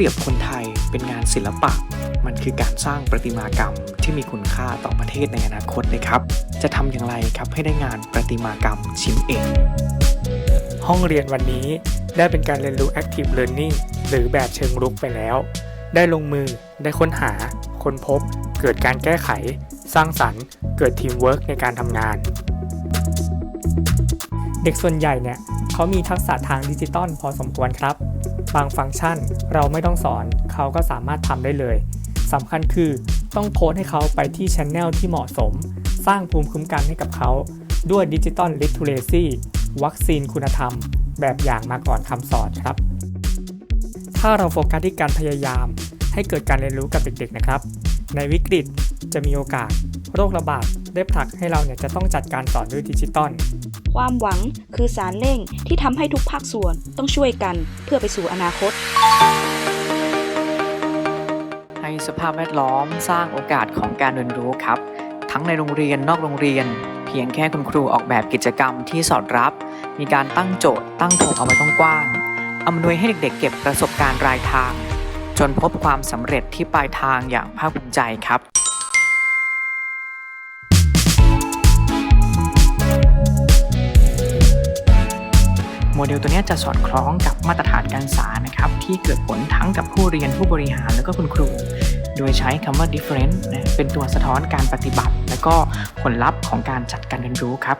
รียบคนไทยเป็นงานศิลปะ มันคือการสร้างประติมากรรมที่มีคุณค่าต่อประเทศในอนาคตเลยครับ จะทำอย่างไรครับให้ได้งานประติมากรรมชิ้นเอกห้องเรียนวันนี้ได้เป็นการเรียนรู้ active learning หรือแบบเชิงรุกไปแล้ว ได้ลงมือ ได้ค้นหา ค้นพบ เกิดการแก้ไข สร้างสรรค์ เกิดทีมเวิร์กในการทำงาน เด็กส่วนใหญ่เนี่ยเขามีทักษะทางดิจิตอลพอสมควรครับ บางฟังก์ชันเราไม่ต้องสอนเขาก็สามารถทำได้เลยสำคัญคือต้องโค้ดให้เขาไปที่ช anel ที่เหมาะสม สร้างภูมิคุ้มกันให้กับเขาด้วยดิจิตอลลิทูเรซีวัคซีนคุณธรรม แบบอย่างมาก่อนคำสอนครับ ถ้าเราโฟกัสที่การพยายาม ให้เกิดการเรียนรู้กับเด็กๆนะครับ ในวิกฤตจะมีโอกาส โรคระบาดได้ผลักให้เราเนี่ยจะต้องจัดการสอนด้วยดิจิตอลความหวังคือสารเร่งที่ทำให้ทุกภาคส่วนต้องช่วยกันเพื่อไปสู่อนาคต ให้สภาพแวดล้อมสร้างโอกาสของการเรียนรู้ครับ ทั้งในโรงเรียนนอกโรงเรียน เพียงแค่คุณครูออกแบบกิจกรรมที่สอดรับ มีการตั้งโจทย์ ตั้งธงเอาไว้กว้างๆอำนวยให้เด็กๆ เก็บประสบการณ์รายทาง จนพบความสำเร็จที่ปลายทางอย่างภาคภูมิใจครับ โมเดลตัวนี้จะสอดคล้องกับมาตรฐานการศึกษานะครับที่เกิดผลทั้งกับผู้เรียนผู้บริหารแล้วก็คุณครู โดยใช้คำว่า different นะเป็นตัวสะท้อนการปฏิบัติ และก็ผลลัพธ์ของการจัดการเรียนรู้ครับ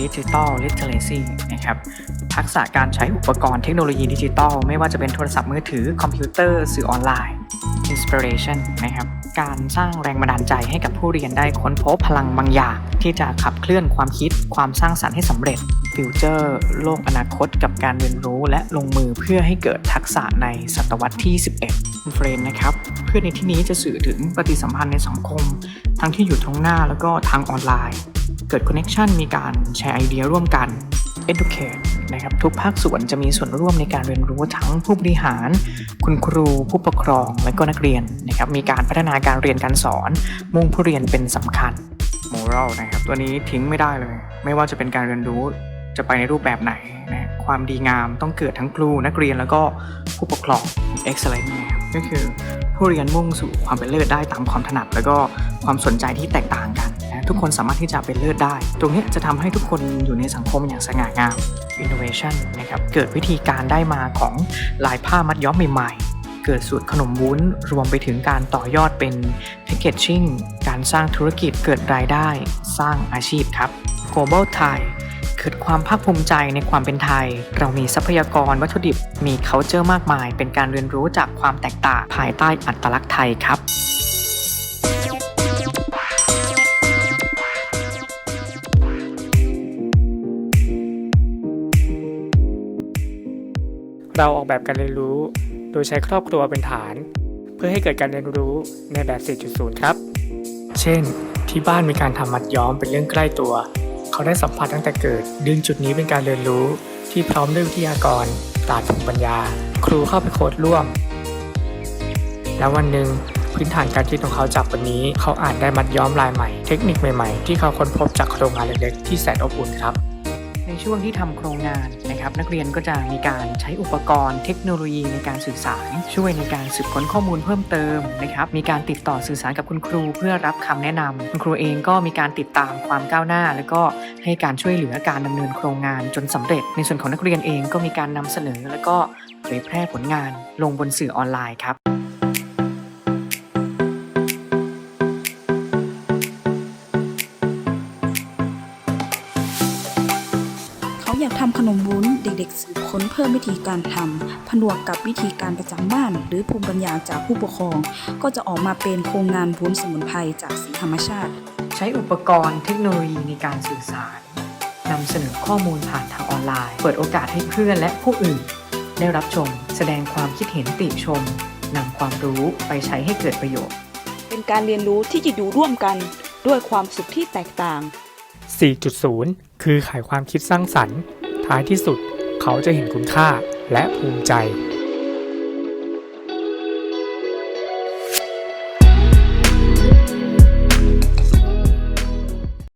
Digital Literacy นะครับทักษะการใช้อุปกรณ์เทคโนโลยีดิจิทัล ไม่ว่าจะเป็นโทรศัพท์มือถือคอมพิวเตอร์สื่อออนไลน์ Inspiration นะครับการสร้างแรงบันดาลใจให้กับผู้เรียนได้ค้นพบพลังบางอย่าง ที่จะขับเคลื่อนความคิดความสร้างสรรค์ให้สำเร็จฟิวเจอร์โลกอนาคตกับการเรียนรู้และลงมือเพื่อให้เกิดทักษะในศตวรรษที่ 11เฟรนนะครับ เพื่อในที่นี้จะสื่อถึงปฏิสัมพันธ์ในสังคม ทั้งที่อยู่ตรงหน้าแล้วก็ทางออนไลน์ เกิดคอนเน็ชันมีการแชร์ไอเดียร่วมกัน educate นะครับทุกภาคส่วนจะมีส่วนร่วมในการเรียนรู้ทั้งผู้บริหาร คุณครูผู้ปกครองและก็นักเรียนนะครับมีการพัฒนาการเรียนการสอน มุ่งผู้เรียนเป็นสำคัญ moral นะครับตัวนี้ทิ้งไม่ได้เลย ไม่ว่าจะเป็นการเรียนรู้จะไปในรูปแบบไหนนะความดีงามต้องเกิดทั้งครูนักเรียนแล้วก็ผู้ปกครอง excellent นะครับก็คือผู้เรียนมุ่งสู่ความเป็นเลิศได้ตามความถนัด แล้วก็ความสนใจที่แตกต่างกัน ทุกคนสามารถที่จะเป็นเลิศได้ ตรงนี้จะทำให้ทุกคนอยู่ในสังคมอย่างสง่างาม innovation นะครับ เกิดวิธีการได้มาของลายผ้ามัดย้อมใหม่ๆ เกิดสูตรขนมวุ้น รวมไปถึงการต่อยอดเป็น packaging การสร้างธุรกิจเกิดรายได้ สร้างอาชีพครับ global Thai เกิดความภาคภูมิใจในความเป็นไทย เรามีทรัพยากรวัตถุดิบ มี culture มากมาย เป็นการเรียนรู้จากความแตกต่างภายใต้อัตลักษณ์ไทยครับ เราออกแบบการเรียนรู้ โดยใช้ครอบครัวเป็นฐาน เพื่อให้เกิดการเรียนรู้ในแบบ 4.0 ครับ เช่น ที่บ้านมีการทำมัดย้อมเป็นเรื่องใกล้ตัว เขาได้สัมผัสตั้งแต่เกิด ดึงจุดนี้เป็นการเรียนรู้ ที่พร้อมด้วยวิทยากรปราดภูมิปัญญา ครูเข้าไปโค้ดร่วม แล้ววันหนึ่งพื้นฐานการคิดของเขาจากวันนี้ เขาอาจได้มัดย้อมลายใหม่ เทคนิคใหม่ๆ ที่เขาค้นพบจากโครงงานเล็กๆ ที่แสนอบอุ่นครับ ในช่วงที่ทำโครงงานนะครับ นักเรียนก็จะมีการใช้อุปกรณ์เทคโนโลยีในการสื่อสาร ช่วยในการสืบค้นข้อมูลเพิ่มเติมนะครับมีการติดต่อสื่อสารกับคุณครูเพื่อรับคำแนะนำคุณครูเองก็มีการติดตามความก้าวหน้า แล้วก็ให้การช่วยเหลือการดำเนินโครงงานจนสำเร็จ ในส่วนของนักเรียนเองก็มีการนำเสนอ แล้วก็เผยแพร่ผลงานลงบนสื่อออนไลน์ครับ อยากทำขนมวุ้น เด็กๆสืบค้นเพิ่มวิธีการทำผนวกกับวิธีการประจำบ้าน หรือภูมิปัญญาจากผู้ปกครอง ก็จะออกมาเป็นโครงงานวุ้นสมุนไพรจากสีธรรมชาติ ใช้อุปกรณ์เทคโนโลยีในการสื่อสารนำเสนอข้อมูลผ่านทางออนไลน์ เปิดโอกาสให้เพื่อนและผู้อื่น ได้รับชม แสดงความคิดเห็นติชมนำความรู้ไปใช้ให้เกิดประโยชน์ เป็นการเรียนรู้ที่จะอยู่ร่วมกันด้วยความสุขที่แตกต่าง 4.0 คือขายความคิดสร้างสรรค์ ท้ายที่สุด เขาจะเห็นคุณค่าและภูมิใจ